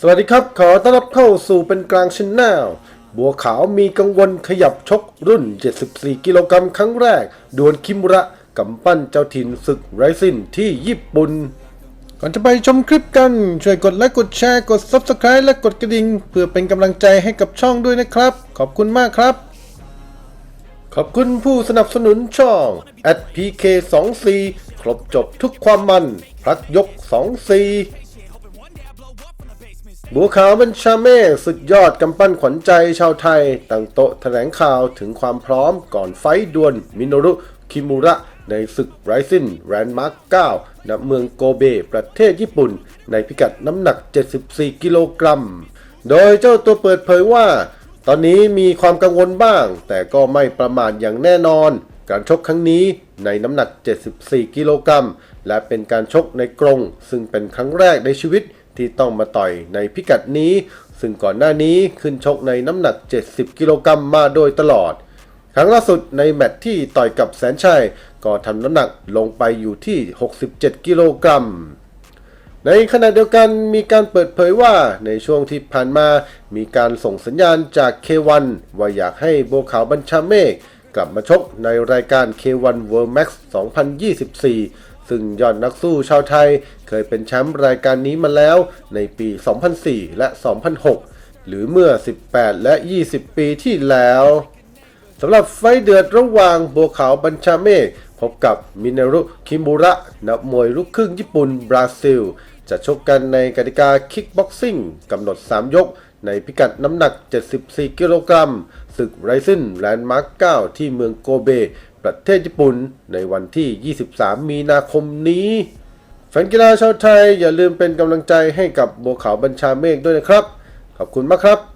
สวัสดีครับ ขอต้อนรับเข้าสู่เป็นกลางชนแนลบัวขาวมีกังวลขยับชกรุ่น 74 กิโลกรัมครั้งแรก ดวลคิมุระกำปั้นเจ้าถิ่นศึกไรซินที่ญี่ปุ่น ก่อนจะไปชมคลิปกัน ช่วยกดไลค์กดแชร์กด Subscribe และกดกระดิ่งเพื่อเป็นกำลังใจให้กับช่องด้วยนะครับ ขอบคุณมากครับ ขอบคุณผู้สนับสนุนช่อง @pk24 ครบจบทุกความมันพลัดยก24บัวขาวบัญชาเม่สุดยอดกำปั้นขวัญใจชาวไทยตั้งโต๊ะแถลงข่าวถึงความพร้อมก่อนไฟดวลมินโนรุ คิมูระ ในศึกไรซินแรนด์มาร์ค9ณเมืองโกเบ ประเทศญี่ปุ่น ในพิกัดน้ำหนัก 74 กิโลกรัม โดยเจ้าตัวเปิดเผยว่า ตอนนี้มีความกังวลบ้าง แต่ก็ไม่ประมาทอย่างแน่นอน การชกครั้งนี้ ในน้ำหนัก 74 กิโลกรัม และเป็นการชกในกรง ซึ่งเป็นครั้งแรกในชีวิตที่ต้องมาต่อยในพิกัดนี้ ซึ่งก่อนหน้านี้ขึ้นชกในน้ำหนัก 70 กิโลกรัมมาโดยตลอด ครั้งล่าสุดในแมตช์ที่ต่อยกับแสนชัย ก็ทำน้ำหนักลงไปอยู่ที่ 67 กิโลกรัมในขณะเดียวกันมีการเปิดเผยว่าในช่วงที่ผ่านมา มีการส่งสัญญาณจาก K1 ว่าอยากให้โบขาวบัญชาเมฆ กลับมาชกในรายการ K1 World Max 2024 ซึ่งยอดนักสู้ชาวไทยเคยเป็นแชมป์รายการนี้มาแล้วในปี 2004 และ 2006 หรือเมื่อ 18 และ 20 ปีที่แล้วสำหรับไฟเดือดระหว่างบัวขาวบัญชาเมฆพบกับมินารุคิมูระ นักมวยลูกครึ่งญี่ปุ่นบราซิล จะชกกันในกติกาคิกบ็อกซิ่งกำหนด 3 ยก ในพิกัดน้ำหนัก 74 กิโลกรัมศึกไรซินแลนด์มาร์ก9ที่เมืองโกเบ ประเทศญี่ปุ่น ในวันที่ 23 มีนาคมนี้แฟนกีฬาชาวไทยอย่าลืมเป็นกำลังใจให้กับบัวขาวบัญชาเมฆด้วยนะครับ ขอบคุณมากครับ